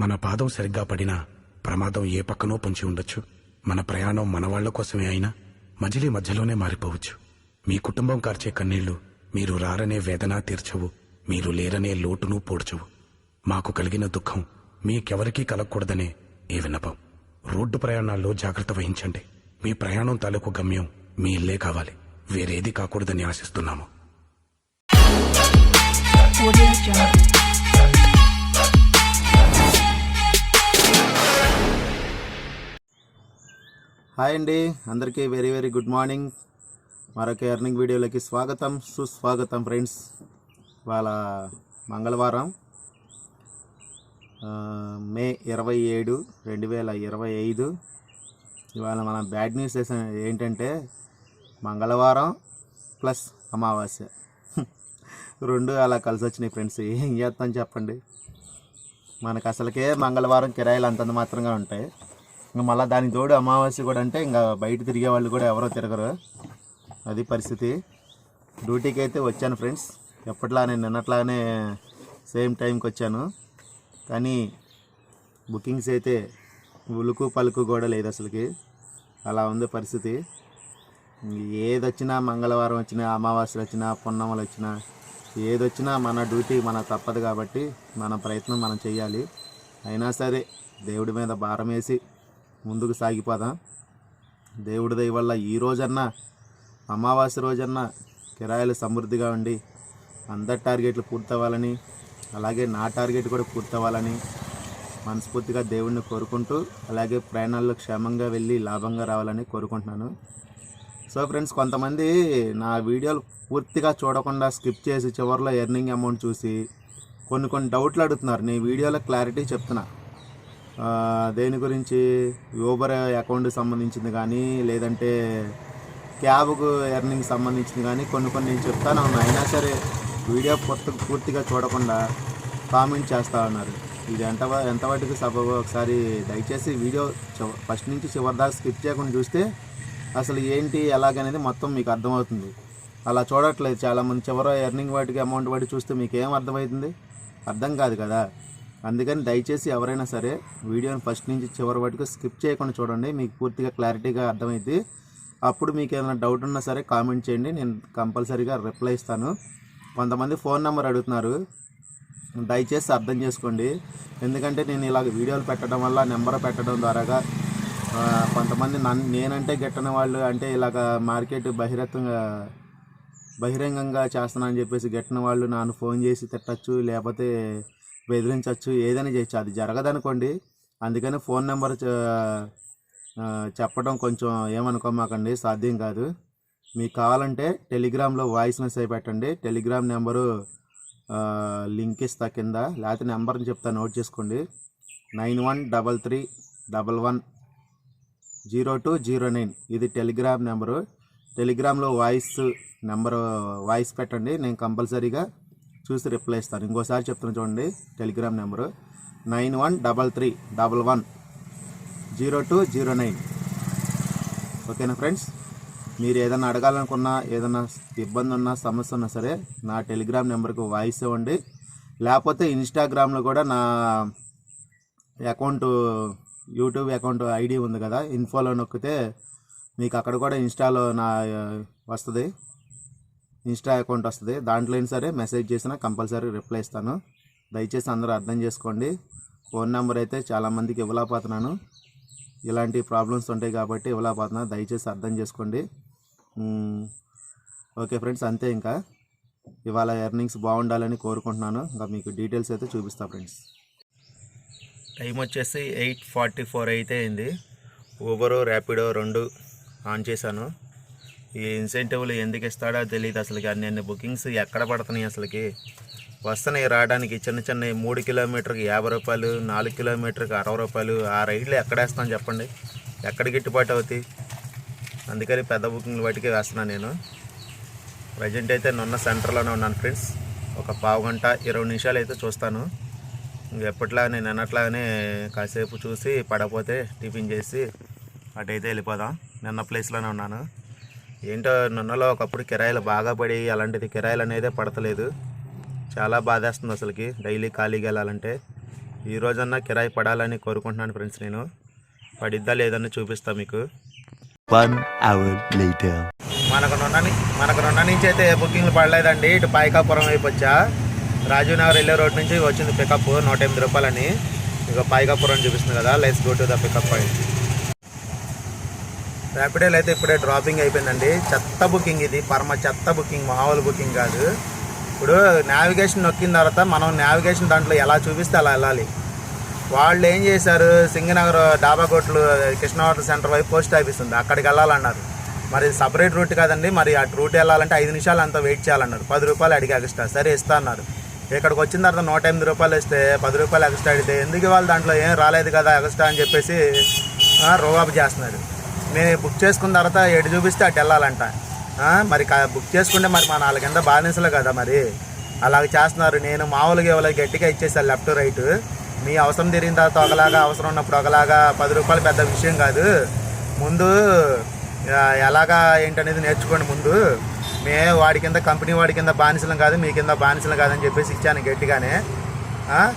మన పాదం సరిగ్గా పడినా ప్రమాదం ఏ పక్కనో పొంచి ఉండొచ్చు. మన ప్రయాణం మనవాళ్ళ కోసమే అయినా మజిలీ మధ్యలోనే మారిపోవచ్చు. మీ కుటుంబం కార్చే కన్నీళ్ళు మీరు రారనే వేదన తీర్చవు. మీరు లేరనే లోటును పోడ్చవు. మాకు కలిగిన దుఃఖం మీకెవరికీ కలగకూడదనే ఈ విన్నపం. రోడ్డు ప్రయాణాల్లో జాగ్రత్త వహించండి. మీ ప్రయాణం తాలూకు గమ్యం మీ ఇల్లే కావాలి. వేరేది కాకూడదని ఆశిస్తున్నాము. హాయ్ అండి. అందరికీ వెరీ వెరీ గుడ్ మార్నింగ్ మరొక ఎర్నింగ్ వీడియోలోకి స్వాగతం సుస్వాగతం ఫ్రెండ్స్ వాళ్ళ మంగళవారం మే ఇరవై ఏడు రెండు వేల ఇరవై ఐదు. ఇవాళ మనం బ్యాడ్ న్యూస్ చేసిన ఏంటంటే మంగళవారం ప్లస్ అమావాస్య. రెండు అలా కలిసి వచ్చినాయి ఫ్రెండ్స్ ఏం చేస్తాం చెప్పండి? మనకు అసలుకే మంగళవారం కిరాయిలు అంతంత మాత్రంగా ఉంటాయి. ఇంకా మళ్ళీ దానికి తోడు అమావాస్య కూడా అంటే ఇంకా బయట తిరిగే వాళ్ళు కూడా ఎవరో తిరగరు. అది పరిస్థితి. డ్యూటీకి అయితే వచ్చాను ఫ్రెండ్స్. ఎప్పట్లానే నిన్నట్లానే సేమ్ టైంకి వచ్చాను. కానీ బుకింగ్స్ అయితే ఉలుకు పలుకు కూడా లేదు అసలుకి. అలా ఉంది పరిస్థితి. ఏది వచ్చినా మంగళవారం వచ్చినా అమావాస్యలు వచ్చినా పున్నమలు వచ్చినా ఏది వచ్చినా మన డ్యూటీ మన తప్పదు కాబట్టి మన ప్రయత్నం మనం చేయాలి అయినా సరే దేవుడి మీద భారం వేసి ముందుకు సాగిపోదాం. దేవుడి దయ వల్ల ఈ రోజన్నా అమావాస్య రోజన్నా కిరాయిలు సమృద్ధిగా ఉండి అందరి టార్గెట్లు పూర్తవ్వాలని అలాగే నా టార్గెట్ కూడా పూర్తవ్వాలని మనస్ఫూర్తిగా దేవుడిని కోరుకుంటూ అలాగే ప్రయాణాల్లో క్షేమంగా వెళ్ళి లాభంగా రావాలని కోరుకుంటున్నాను. సో ఫ్రెండ్స్ కొంతమంది నా వీడియోలు పూర్తిగా చూడకుండా స్కిప్ చేసి చివరిలో ఎర్నింగ్ అమౌంట్ చూసి కొన్ని కొన్ని డౌట్లు అడుగుతున్నారు. నీ వీడియోలో క్లారిటీ చెప్తున్నా. దేని గురించి ఊబర్ అకౌంట్కి సంబంధించింది కానీ లేదంటే క్యాబ్కు ఎర్నింగ్ సంబంధించింది కానీ కొన్ని కొన్ని నేను చెప్తాను అయినా సరే వీడియో పూర్తి పూర్తిగా చూడకుండా కామెంట్ చేస్తూ ఉన్నారు ఇది ఎంత ఎంతవరకు సబబు? ఒకసారి దయచేసి వీడియో ఫస్ట్ నుంచి చివరి దాకా స్కిప్ చేయకుండా చూస్తే అసలు ఏంటి ఎలాగనేది మొత్తం మీకు అర్థమవుతుంది. అలా చూడట్లేదు చాలామంది. చివర ఎర్నింగ్ వాటికి అమౌంట్ వాటి చూస్తే మీకు ఏం అర్థమవుతుంది? అర్థం కాదు కదా. అందుకని దయచేసి ఎవరైనా సరే వీడియోని ఫస్ట్ నుంచి చివరి వరకు స్కిప్ చేయకుండా చూడండి. మీకు పూర్తిగా క్లారిటీగా అర్థమైంది అప్పుడు మీకు ఏమైనా డౌట్ ఉన్నా సరే కామెంట్ చేయండి. నేను కంపల్సరీగా రిప్లై ఇస్తాను. కొంతమంది ఫోన్ నెంబర్ అడుగుతున్నారు. దయచేసి అర్థం చేసుకోండి. ఎందుకంటే నేను ఇలాగ వీడియోలు పెట్టడం వల్ల నెంబర్ పెట్టడం ద్వారాగా కొంతమంది నన్ను నేనంటే గెట్టిన వాళ్ళు అంటే ఇలాగ మార్కెట్ బహిరంగంగా బహిరంగంగా చేస్తున్నానని చెప్పేసి గెట్టిన వాళ్ళు నన్ను ఫోన్ చేసి తిట్టచ్చు. లేకపోతే బెదిరించవచ్చు ఏదైనా చేయొచ్చు. అది జరగదనుకోండి. అందుకని ఫోన్ నెంబర్ చెప్పడం కొంచెం ఏమనుకోమాకండి సాధ్యం కాదు. మీకు కావాలంటే టెలిగ్రామ్లో వాయిస్ మెసేజ్ పెట్టండి. టెలిగ్రామ్ నెంబరు లింక్ ఇస్తా కింద. లేకపోతే నెంబర్ని చెప్తా నోట్ చేసుకోండి. Nine one double three double one zero two zero nine. ఇది టెలిగ్రామ్ నెంబరు. టెలిగ్రామ్లో వాయిస్ నెంబరు వాయిస్ పెట్టండి. నేను కంపల్సరీగా చూసి రిప్లై ఇస్తాను ఇంకోసారి చెప్తున్నా చూడండి Telegram number nine one double three double one zero two zero nine. ఓకేనా ఫ్రెండ్స్? మీరు ఏదైనా అడగాలనుకున్నా ఏదైనా ఇబ్బంది ఉన్నా సమస్య ఉన్నా సరే నా టెలిగ్రామ్ నెంబర్కి వాయిస్ ఇవ్వండి. లేకపోతే ఇన్స్టాగ్రామ్లో కూడా నా అకౌంట్ యూట్యూబ్ అకౌంట్ ఐడి ఉంది కదా ఇన్ఫోలో నొక్కితే మీకు అక్కడ కూడా ఇన్స్టాలో నా వస్తుంది. ఇన్స్టా అకౌంట్ వస్తుంది. దాంట్లో అయినా సరే మెసేజ్ చేసినా కంపల్సరీ రిప్లై ఇస్తాను. దయచేసి అందరూ అర్థం చేసుకోండి. ఫోన్ నెంబర్ అయితే చాలామందికి ఇవ్వలేకపోతున్నాను. ఇలాంటి ప్రాబ్లమ్స్ ఉంటాయి కాబట్టి ఇవ్వలేకపోతున్నా. దయచేసి అర్థం చేసుకోండి. ఓకే ఫ్రెండ్స్ అంతే ఇంకా. ఇవాళ ఎర్నింగ్స్ బాగుండాలని కోరుకుంటున్నాను. ఇంకా మీకు డీటెయిల్స్ అయితే చూపిస్తా ఫ్రెండ్స్. టైం వచ్చేసి ఎయిట్ ఫార్టీ ఫోర్ అయితే అయింది. ఊబరో ర్యాపిడో రెండు ఆన్ చేశాను. ఈ ఇన్సెంటివ్లు ఎందుకు ఇస్తాడో తెలియదు అసలుకి. అన్ని అన్ని బుకింగ్స్ ఎక్కడ పడుతున్నాయి అసలుకి? వస్తున్నాయి రావడానికి చిన్న చిన్న మూడు కిలోమీటర్కి యాభై రూపాయలు నాలుగు కిలోమీటర్కి అరవై రూపాయలు. ఆ రైడ్లు ఎక్కడ వేస్తాను చెప్పండి? ఎక్కడ గిట్టుబాటు అవుతాయి అందుకని పెద్ద బుకింగ్లు వాటికి వేస్తున్నాను నేను. ప్రజెంట్ అయితే నున్న సెంటర్లోనే ఉన్నాను ఫ్రెండ్స్ ఒక పావు గంట ఇరవై నిమిషాలు అయితే చూస్తాను. ఇంక ఎప్పట్లా నేను అన్నట్లాగానే కాసేపు చూసి పడపోతే టిఫిన్ చేసి అటైతే వెళ్ళిపోదాం. నిన్న ప్లేస్లోనే ఉన్నాను. ఏంటో నున్నలో ఒకప్పుడు కిరాయిలు బాగా పడి అలాంటిది కిరాయిలు అనేది పడతలేదు. చాలా బాధేస్తుంది అసలుకి డైలీ ఖాళీగా వెళ్ళాలంటే. ఈ రోజన్నా కిరాయి పడాలని కోరుకుంటున్నాను ఫ్రెండ్స్ నేను. పడిద్దా లేదని చూపిస్తా మీకు. మనకు మనకు నుండి నుంచి అయితే ఏ బుకింగ్లు పడలేదండి. ఇటు పాయకాపురం వైపు వచ్చా. రాజీవ్ నగర్ వెళ్ళే రోడ్ నుంచి వచ్చింది పికప్ నూట ఎనిమిది రూపాయలని. ఇక పాయకాపురం చూపిస్తుంది కదా. Let's go to the pickup point ర్యాపిడోలు అయితే ఇప్పుడే డ్రాపింగ్ అయిపోయిందండి. చెత్త బుకింగ్ ఇది. పరమ చెత్త బుకింగ్ మామూలు బుకింగ్ కాదు. ఇప్పుడు నావిగేషన్ నొక్కిన తర్వాత మనం నావిగేషన్ దాంట్లో ఎలా చూపిస్తే అలా వెళ్ళాలి. వాళ్ళు ఏం చేశారు? సింగనగర్ డాబా కొట్లు కృష్ణవాటర్ సెంటర్ వైపు పోస్ట్ ఆఫీస్ ఉంది. అక్కడికి వెళ్ళాలన్నారు. మరి సపరేట్ రూట్ కదండి. మరి అటు రూట్ వెళ్ళాలంటే ఐదు నిమిషాలు అంతా వెయిట్ చేయాలన్నారు. పది రూపాయలు అడిగి ఎక్స్ట్రా సరే ఇస్తా అన్నారు. ఇక్కడికి వచ్చిన తర్వాత నూట ఎనిమిది రూపాయలు ఇస్తే పది రూపాయలు ఎక్స్ట్రా అడిగితే ఎందుకు వాళ్ళు దాంట్లో ఏం రాలేదు కదా ఎక్స్ట్రా అని చెప్పేసి రోబాబు చేస్తున్నారు నేను బుక్ చేసుకున్న తర్వాత ఎటు చూపిస్తే అటు వెళ్ళాలంట. మరి కా- బుక్ చేసుకుంటే మరి మా నాలుగు కింద బానిసలు కదా మరి. అలాగ చేస్తున్నారు. నేను మామూలుగా ఇవ్వలేదు గట్టిగా ఇచ్చేసాను లెఫ్ట్ రైట్ మీ అవసరం తిరిగిన తర్వాత ఒకలాగా అవసరం ఉన్నప్పుడు ఒకలాగా పది రూపాయలు పెద్ద విషయం కాదు. ముందు ఎలాగా ఏంటనేది నేర్చుకోండి ముందు. మే వాడి కింద కంపెనీ వాడి కింద బానిసలం కాదు మీ కింద బానిసలం కాదని చెప్పేసి ఇచ్చాను గట్టిగానే.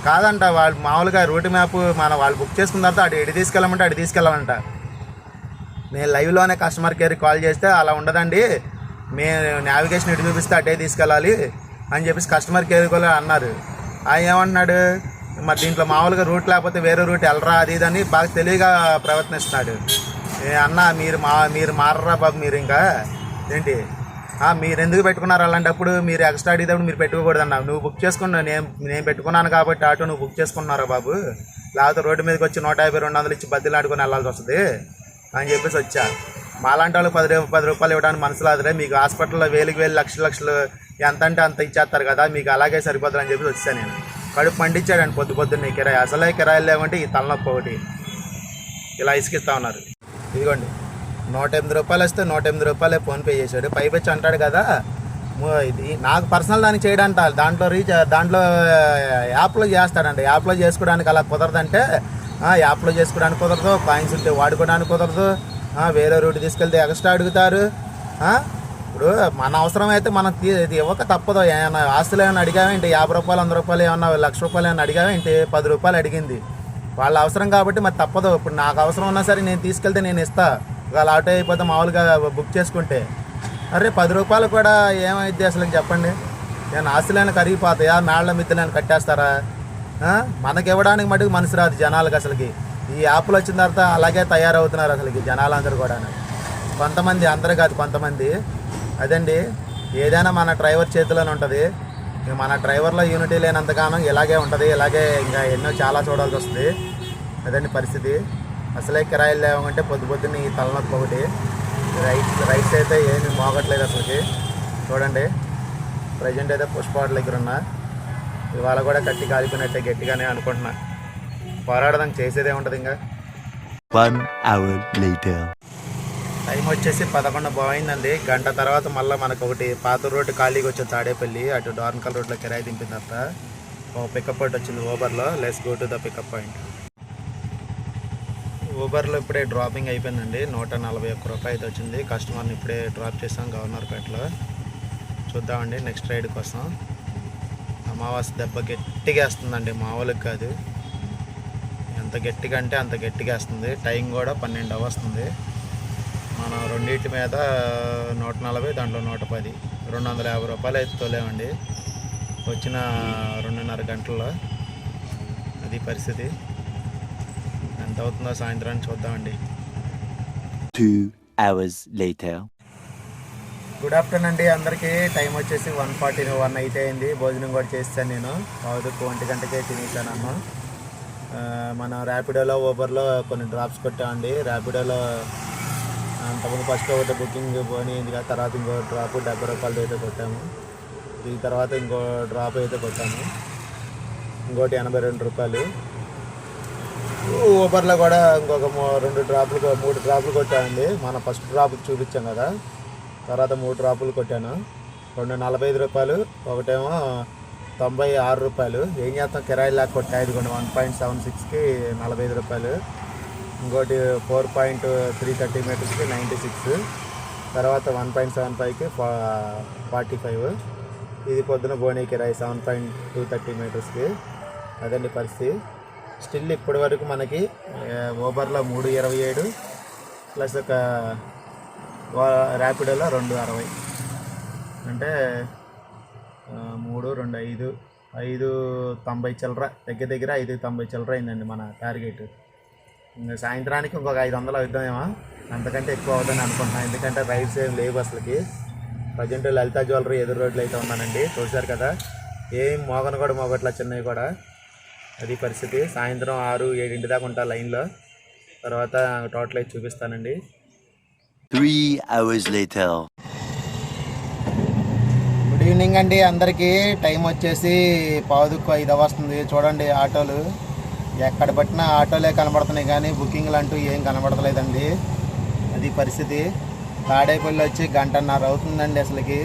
కాదంట వాళ్ళు మామూలుగా రూట్ మ్యాప్ మన వాళ్ళు బుక్ చేసుకున్న తర్వాత అటు ఎటు తీసుకెళ్ళమంటే అటు తీసుకెళ్ళాలంట నేను లైవ్లోనే కస్టమర్ కేర్కి కాల్ చేస్తే అలా ఉండదండి. మేము నావిగేషన్ ఇటు చూపిస్తే అటే తీసుకెళ్ళాలి అని చెప్పేసి కస్టమర్ కేర్ కూడా అన్నారు. ఆయన ఏమంటున్నాడు మరి దీంట్లో మామూలుగా రూట్ లేకపోతే వేరే రూట్ వెళ్ళరా అది ఇది అని బాగా తెలివిగా ప్రయత్నిస్తున్నాడు అన్న మీరు మా మీరు మారరా బాబు మీరు ఇంకా? ఏంటి? మీరు ఎందుకు పెట్టుకున్నారు అలాంటప్పుడు? మీరు ఎక్స్ట్రా అడిగేటప్పుడు మీరు పెట్టుకోకూడదు అన్న నువ్వు బుక్ చేసుకున్నావు నేను నేను పెట్టుకున్నాను కాబట్టి ఆటో నువ్వు బుక్ చేసుకున్నారా బాబు. లేకపోతే రోడ్డు మీదకి వచ్చి నూట యాభై రెండు వందలు ఇచ్చి బద్దీలు ఆడుకొని వెళ్ళాల్సి వస్తుంది. అని చెప్పేసి వచ్చా. మాలాంటి వాళ్ళకి పది పది రూపాయలు ఇవ్వడానికి మనసు రాదురే మీకు హాస్పిటల్లో వేలకు వేలు లక్షలు లక్షలు ఎంత అంటే అంత ఇచ్చేస్తారు కదా మీకు అలాగే సరిపోతుంది అని చెప్పేసి వచ్చాను నేను. కడుపు పండించాడండి పొద్దు పొద్దున్నే కిరాయి. అసలే కిరాయిలు లేవంటే ఈ తలనొప్పి ఒకటి. ఇలా ఇసుకిస్తా ఉన్నారు. ఇదిగోండి. నూట ఎనిమిది రూపాయలు వస్తే నూట ఎనిమిది రూపాయలే ఫోన్పే చేశాడు. పైపెచ్చి అంటాడు కదా ఇది నాకు పర్సనల్ దానికి చేయడానికి దాంట్లో రీచ్ దాంట్లో యాప్లో చేస్తాడంట. యాప్లో చేసుకోవడానికి అలా కుదరదంటే యాప్లో చేసుకోవడానికి కుదరదు కాయిన్స్ ఉంటే వాడుకోవడానికి కుదరదు. వేరే రూట్ తీసుకెళ్తే ఎక్స్ట్రా అడుగుతారు. ఇప్పుడు మన అవసరం అయితే మనం ఇవ్వక తప్పదు. ఏమన్నా ఆస్తులు ఏమైనా అడిగావేంటి యాభై రూపాయలు వంద రూపాయలు ఏమన్నా లక్ష రూపాయలు ఏమైనా అడిగావేంటి పది రూపాయలు అడిగింది. వాళ్ళ అవసరం కాబట్టి మరి తప్పదు. ఇప్పుడు నాకు అవసరం ఉన్నా సరే నేను తీసుకెళ్తే నేను ఇస్తా. ఒకవేళ ఆటో అయిపోతే మామూలుగా బుక్ చేసుకుంటే. అరే పది రూపాయలు కూడా ఏమైంది అసలు చెప్పండి? నేను ఆస్తులైనా కరిగిపోతాయా? మేళ్ళ మిత్తులైనా కట్టేస్తారా? మనకి ఇవ్వడానికి మటుకు మనసు రాదు జనాలకు అసలుకి. ఈ యాప్లు వచ్చిన తర్వాత అలాగే తయారవుతున్నారు అసలుకి జనాలందరూ కూడా కొంతమంది అందరూ కాదు కొంతమంది. అదండి ఏదైనా మన డ్రైవర్ చేతిలోనే ఉంటుంది. ఇక మన డ్రైవర్లో యూనిటీ లేనంతగానం ఇలాగే ఉంటుంది ఇలాగే ఇంకా ఎన్నో చాలా చూడాల్సి వస్తుంది. అదండి పరిస్థితి. అసలే కిరాయిలు లేవంటే పొద్దు పొద్దున్న ఈ తలనొప్పి ఒకటి. రైట్స్ రైట్స్ అయితే ఏమీ మోగట్లేదు అసలుకి. చూడండి ప్రజెంట్ అయితే పుష్పవాడ దగ్గర ఉన్నా. ఇవాళ కూడా కట్టి కాలిపోయినట్టే గట్టిగానే అనుకుంటున్నా. పోరాడదాం చేసేదే ఉంటుంది ఇంకా. One hour later. టైం వచ్చేసి పదకొండు పోయిందండి. గంట తర్వాత మళ్ళీ మనకు ఒకటి పాత రోడ్డు ఖాళీగా వచ్చే తాడేపల్లి అటు డార్న్కల్ రోడ్లో కిరాయి దింపిన తర్వాత ఒక పికప్ పాయింట్ వచ్చింది ఊబర్లో let's go to the pickup point ఊబర్లో ఇప్పుడే డ్రాపింగ్ అయిపోయిందండి. నూట నలభై ఒక్క రూపాయి అయితే వచ్చింది. కస్టమర్ని ఇప్పుడే డ్రాప్ చేసాం గవర్నర్పేటలో చూద్దామండి నెక్స్ట్ రైడ్ కోసం. అమావాస్య దెబ్బ గట్టిగా వేస్తుందండి మామూలుగా కాదు. ఎంత గట్టిగా అంటే అంత గట్టిగా వేస్తుంది టైం కూడా పన్నెండు వస్తుంది మనం రెండింటి మీద నూట నలభై దాంట్లో నూట పది. రెండు వందల యాభై రూపాయలు అయితే తోలేమండి. వచ్చిన రెండున్నర గంటల్లో అది పరిస్థితి. ఎంత అవుతుందో సాయంత్రాన్ని చూద్దామండి. Two hours later. Good afternoon అండి అందరికీ. టైం వచ్చేసి వన్ ఫార్టీ వన్ అయితే అయింది. భోజనం కూడా చేస్తాను నేను. పావుదుకు ఒంటి గంటకే తినేసాను అన్న. మనం ర్యాపిడోలో ఊబర్లో కొన్ని డ్రాప్స్ కొట్టామండి. ర్యాపిడోలో అంతకుముందు ఫస్ట్ ఒకటి బుకింగ్ పోనీ తర్వాత ఇంకో డ్రాప్ డెబ్బై రూపాయలు అయితే కొట్టాము. ఈ తర్వాత ఇంకో డ్రాప్ అయితే కొట్టాము. ఇంకోటి ఎనభై రెండు రూపాయలు. ఊబర్లో కూడా ఇంకొక మూ- రెండు డ్రాపులు మూడు డ్రాపులు కొట్టామండి. మన ఫస్ట్ డ్రాప్ చూపించాం కదా. తర్వాత మూడు డ్రాపులు కొట్టాను. రెండు నలభై ఐదు రూపాయలు ఒకటేమో తొంభై ఆరు రూపాయలు. ఏం చేస్తాం? కిరాయి లాగా కొట్టా ఇదిగోండి వన్ పాయింట్ సెవెన్ సిక్స్కి నలభై ఐదు రూపాయలు. ఇంకోటి ఫోర్ పాయింట్ త్రీ థర్టీ మీటర్స్కి నైంటీ సిక్స్. తర్వాత వన్ పాయింట్ సెవెన్ ఫైవ్కి ఫా ఫార్టీ ఫైవ్. ఇది పొద్దున బోనీ కిరాయి సెవెన్ పాయింట్ టూ థర్టీ మీటర్స్కి అదండి పరిస్థితి. స్టిల్ ఇప్పటి వరకు మనకి ఓవర్లో ఊబర్లో మూడు ఇరవై ఏడు ప్లస్ ఒక ర్యాపిడోలో రెండు అరవై. అంటే మూడు రెండు ఐదు ఐదు తొంభై చిల్లర దగ్గర దగ్గర ఐదు తొంభై చిల్లర అయిందండి మన టార్గెట్. ఇంకా సాయంత్రానికి ఇంకొక ఐదు వందలు అవుతామేమో అంతకంటే ఎక్కువ అవుతుందని అనుకుంటున్నాను ఎందుకంటే రైడ్స్ ఏం లేవు అసలుకి. ప్రజెంట్ లలిత జ్యువెలరీ ఎదురు రోడ్లు అయితే ఉన్నానండి. చూశారు కదా? ఏం మోగను కూడా మోగట్లా చిన్నవి కూడా. అది పరిస్థితి. సాయంత్రం ఆరు ఏడింటి దాకా ఉంటా లైన్లో. తర్వాత టోటల్ అయితే చూపిస్తానండి. Three hours later. Good evening అండి అందరికీ. టైం వచ్చేసి పావుదుక్కు ఐదు వస్తుంది చూడండి ఆటోలు. ఎక్కడ పట్టినా ఆటోలే కనబడుతున్నాయి కానీ బుకింగ్లు అంటూ ఏం కనబడతలేదండి. అది పరిస్థితి. తాడేపల్లి వచ్చి గంటన్నర అవుతుందండి అసలుకి.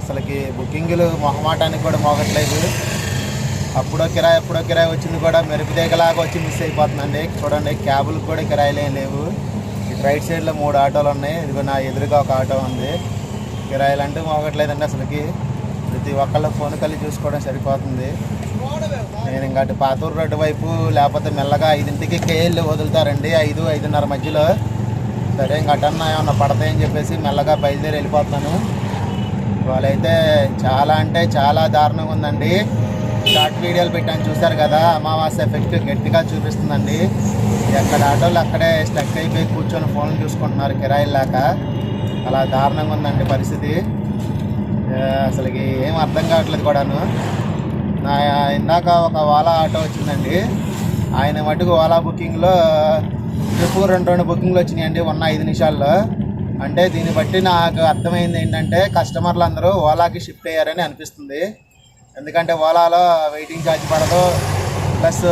అసలుకి బుకింగ్లు మొహమాటానికి కూడా మోగట్లేదు. అప్పుడో కిరాయి ఎప్పుడో కిరాయి వచ్చింది కూడా మెరుపుదేగలాగా వచ్చి మిస్ అయిపోతుందండి. చూడండి క్యాబులకు కూడా కిరాయిలేం లేవు. రైట్ సైడ్లో మూడు ఆటోలు ఉన్నాయి. ఇదిగో నా ఎదురుగా ఒక ఆటో ఉంది. కిరాయిలు అంటూ మోగట్లేదండి అసలుకి. ప్రతి ఒక్కళ్ళ ఫోన్ కలిసి చూసుకోవడం సరిపోతుంది. నేను ఇంకా అటు పాతూరు రోడ్డు వైపు లేకపోతే మెల్లగా ఐదింటికి కేఎల్ వదులుతారండి. ఐదు ఐదున్నర మధ్యలో. సరే ఇంక అటన్నా ఏమన్నా పడతాయని చెప్పేసి మెల్లగా బయలుదేరి వెళ్ళిపోతున్నాను. వాళ్ళైతే చాలా అంటే చాలా దారుణంగా ఉందండి. షార్ట్ వీడియోలు పెట్టాను. చూసారు కదా అమావాస్య ఎఫెక్ట్ గట్టిగా చూపిస్తుందండి. ఎక్కడ ఆటోలు అక్కడే స్టక్ అయిపోయి కూర్చొని ఫోన్లు చూసుకుంటున్నారు కిరాయిల్లాక అలా దారుణంగా ఉందండి పరిస్థితి. అసలు అసలుకి ఏం అర్థం కావట్లేదు కూడాను. నా ఇందాక ఒక ఓలా ఆటో వచ్చిందండి. ఆయన మటుకు ఓలా బుకింగ్లో ట్రిప్ రెండు రెండు బుకింగ్లు వచ్చినాయండి ఉన్న ఐదు నిమిషాల్లో. అంటే దీన్ని బట్టి నాకు అర్థమైంది ఏంటంటే కస్టమర్లు అందరూ ఓలాకి షిఫ్ట్ అయ్యారని అనిపిస్తుంది. ఎందుకంటే ఓలాలో వెయిటింగ్ ఛార్జ్ పడదు. ప్లస్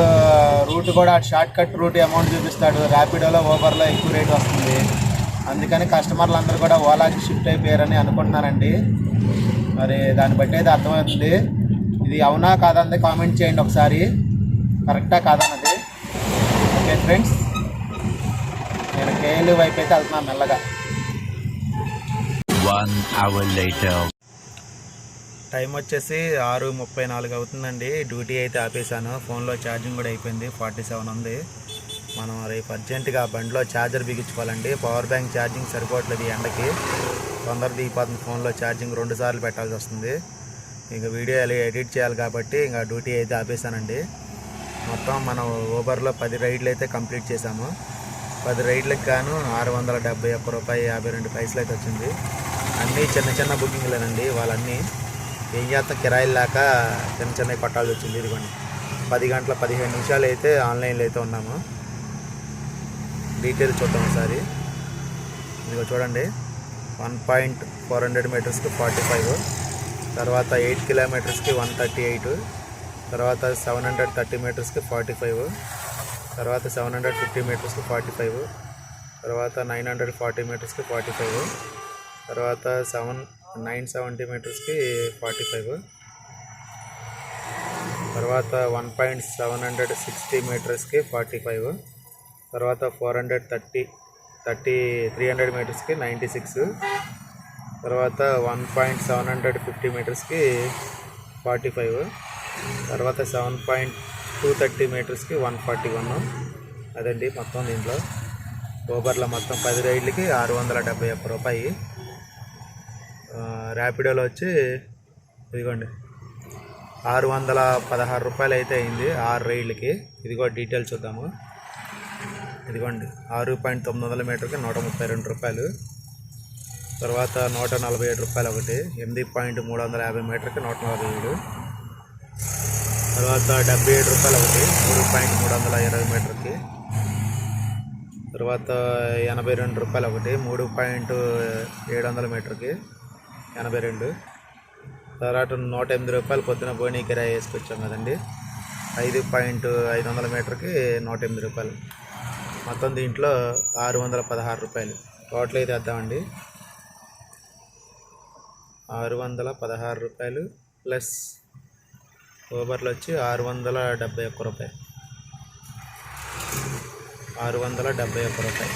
రూట్ కూడా షార్ట్ కట్ రూట్ అమౌంట్ చూపిస్తాడు. ర్యాపిడోలో ఓబర్లో ఎక్కువ రేట్ వస్తుంది. అందుకని కస్టమర్లు అందరూ కూడా ఓలాకి షిఫ్ట్ అయిపోయారని అనుకుంటున్నానండి మరి దాన్ని బట్టి అయితే అర్థమవుతుంది. ఇది అవునా కాదని కామెంట్ చేయండి ఒకసారి. కరెక్టా కాదన్నది ఓకే ఫ్రెండ్స్ నేను కేఎల్ వైపు అయితే వెళ్తున్నాను మెల్లగా. One hour later. టైం వచ్చేసి ఆరు ముప్పై నాలుగు అవుతుందండి. డ్యూటీ అయితే ఆపేసాను ఫోన్లో ఛార్జింగ్ కూడా అయిపోయింది. ఫార్టీ సెవెన్ ఉంది. మనం రేపు అర్జెంటుగా బండిలో ఛార్జర్ బిగించుకోవాలండి. పవర్ బ్యాంక్ ఛార్జింగ్ సరిపోవట్లేదు ఈ ఎండకి. తొందర దిగిపోతుంది ఫోన్లో ఛార్జింగ్. రెండు సార్లు పెట్టాల్సి వస్తుంది. ఇంకా వీడియో ఎడిట్ చేయాలి కాబట్టి ఇంకా డ్యూటీ అయితే ఆపేసానండి మొత్తం మనం ఊబర్లో పది రైడ్లు అయితే కంప్లీట్ చేశాము. పది రైడ్లకు గాను ఆరు వందల డెబ్బై ఒక్క రూపాయి యాభై రెండు పైసలు అయితే వచ్చింది. అన్నీ చిన్న చిన్న బుకింగ్లేనండి వాళ్ళన్నీ. ఏం చేస్తాం కిరాయిలు లేక చిన్న చిన్న కొట్టాల్సి వచ్చింది ఇదిగోండి. పది గంటల పదిహేను నిమిషాలు అయితే ఆన్లైన్లో అయితే ఉన్నాము. డీటెయిల్స్ చూద్దాం ఒకసారి. ఇదిగో చూడండి. వన్ పాయింట్ ఫోర్ హండ్రెడ్ మీటర్స్కి ఫార్టీ ఫైవ్. తర్వాత ఎయిట్ కిలోమీటర్స్కి వన్ థర్టీ ఎయిట్. తర్వాత సెవెన్ హండ్రెడ్ థర్టీ మీటర్స్కి ఫార్టీ ఫైవ్. తర్వాత సెవెన్ హండ్రెడ్ ఫిఫ్టీ మీటర్స్కి ఫార్టీ ఫైవ్. తర్వాత నైన్ హండ్రెడ్ ఫార్టీ మీటర్స్కి ఫార్టీ ఫైవ్. తర్వాత సెవెన్ నైన్ సెవెంటీ మీటర్స్కి ఫార్టీ ఫైవ్. తర్వాత one point seven hundred sixty మీటర్స్కి forty five. తర్వాత four hundred thirty thirty three hundred మీటర్స్కి ninety six. తర్వాత one point seven hundred fifty మీటర్స్కి forty five. తర్వాత seven point two thirty మీటర్స్కి one forty one. అదండి మొత్తం దీంట్లో. ఓబర్లో మొత్తం పది రైడ్లకి ఆరు వందల డెబ్బై ఒక్క రూపాయి. ర్యాపిడోలో వచ్చి ఇదిగోండి. ఆరు వందల పదహారు రూపాయలు అయితే అయింది ఆరు రైళ్ళకి ఇదిగో డీటెయిల్స్ చూద్దాము. ఇదిగోండి ఆరు పాయింట్ తొమ్మిది వందల మీటర్కి నూట ముప్పై రెండు రూపాయలు. తర్వాత నూట నలభై ఏడు రూపాయలు ఒకటి ఎనిమిది పాయింట్ మూడు వందల యాభై మీటర్కి నూట నలభై ఏడు. తర్వాత డెబ్బై ఏడు రూపాయలు ఒకటి మూడు పాయింట్ మూడు వందల ఇరవై మీటర్కి తర్వాత ఎనభై రెండు రూపాయలు ఒకటి మూడు పాయింట్ ఏడు వందల మీటర్కి ఎనభై రెండు. తర్వాత నూట ఎనిమిది రూపాయలు పొద్దున బోనీ కిరాయి వేసుకొచ్చాం కదండి. ఐదు పాయింట్ ఐదు వందల మీటర్కి నూట ఎనిమిది రూపాయలు. మొత్తం దీంట్లో ఆరు వందల పదహారు రూపాయలు. టోటల్ అయితే వేద్దామండి. ఆరు వందల పదహారు రూపాయలు ప్లస్ ఊబర్లు వచ్చి ఆరు వందల డెబ్బై ఒక్క రూపాయలు. ఆరు వందల డెబ్బై ఒక్క రూపాయి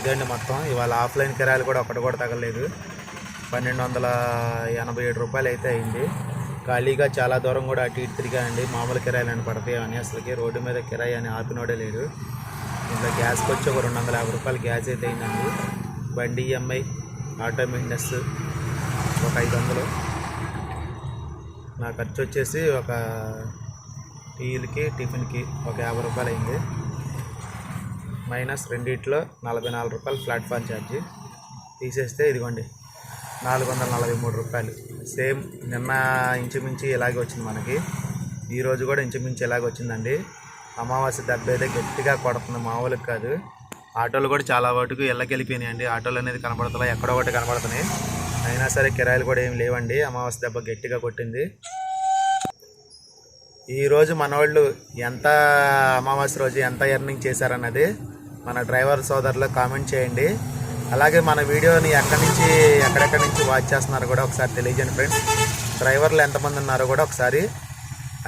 ఇదండి మొత్తం. ఇవాళ ఆఫ్లైన్ కిరాయిలు కూడా ఒకటి కూడా తగలేదు పన్నెండు వందల ఎనభై ఏడు రూపాయలు అయితే అయింది. ఖాళీగా చాలా దూరం కూడా అటు ఇటు తిరిగానండి. మామూలు కిరాయిలు పడతాయి అని అసలుకి. రోడ్డు మీద కిరాయి అని ఆపినోడే లేడు. ఇంకా గ్యాస్కి వచ్చి ఒక రెండు వందల యాభై రూపాయలు గ్యాస్ అయితే అయిందండి. బండి ఈఎంఐ ఆటో మెయింటెనెన్స్ ఒక ఐదు వందలు నా ఖర్చు వచ్చేసి ఒక టీలకి టిఫిన్కి ఒక యాభై రూపాయలు అయింది మైనస్ రెండిట్లో నలభై నాలుగు రూపాయలు ప్లాట్ఫామ్ ఛార్జీ. తీసేస్తే ఇదిగోండి. నాలుగు వందల నలభై మూడు రూపాయలు. సేమ్ నిన్న ఇంచుమించు ఇలాగే వచ్చింది మనకి. ఈరోజు కూడా ఇంచుమించు ఇలాగే వచ్చిందండి. అమావాస్య దెబ్బ అయితే గట్టిగా కొడుతుంది మామూలుగా కాదు. ఆటోలు కూడా చాలా వాటికి ఇళ్ళకెళ్ళిపోయినాయండి. ఆటోలు అనేది కనపడుతున్నాయి ఎక్కడో ఒకటి కనపడుతున్నాయి అయినా సరే కిరాయిలు కూడా ఏం లేవండి. అమావాస్య దెబ్బ గట్టిగా కొట్టింది. ఈరోజు మనవాళ్ళు ఎంత అమావాస్య రోజు ఎంత ఎర్నింగ్ చేశారన్నది మన డ్రైవర్ సోదరులు కామెంట్ చేయండి. అలాగే మన వీడియోని ఎక్కడి నుంచి ఎక్కడెక్కడి నుంచి వాచ్ చేస్తున్నారో కూడా ఒకసారి తెలియజేయండి ఫ్రెండ్స్ డ్రైవర్లు ఎంతమంది ఉన్నారో కూడా ఒకసారి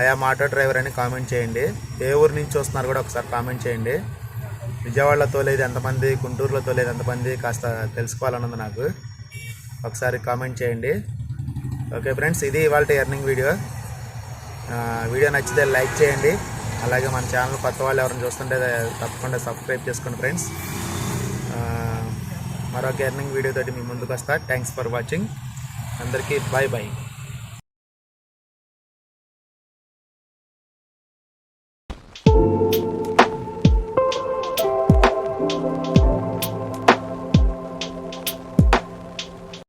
అయా ఆటో డ్రైవర్ అని కామెంట్ చేయండి. ఏ ఊరు నుంచి వస్తున్నారు కూడా ఒకసారి కామెంట్ చేయండి. విజయవాడలో తోలేదు ఎంతమంది గుంటూరులో తోలేదు ఎంతమంది కాస్త తెలుసుకోవాలన్నది నాకు. ఒకసారి కామెంట్ చేయండి. ఓకే ఫ్రెండ్స్ ఇది ఇవాళ ఎర్నింగ్ వీడియో వీడియో నచ్చితే లైక్ చేయండి. అలాగే మన ఛానల్ కొత్త వాళ్ళు ఎవరైనా చూస్తుంటే తప్పకుండా సబ్స్క్రైబ్ చేసుకోండి ఫ్రెండ్స్ మరొక ఎర్నింగ్ వీడియోతో మీ ముందుకు వస్తా థ్యాంక్స్ ఫర్ వాచింగ్ అందరికీ బాయ్ బాయ్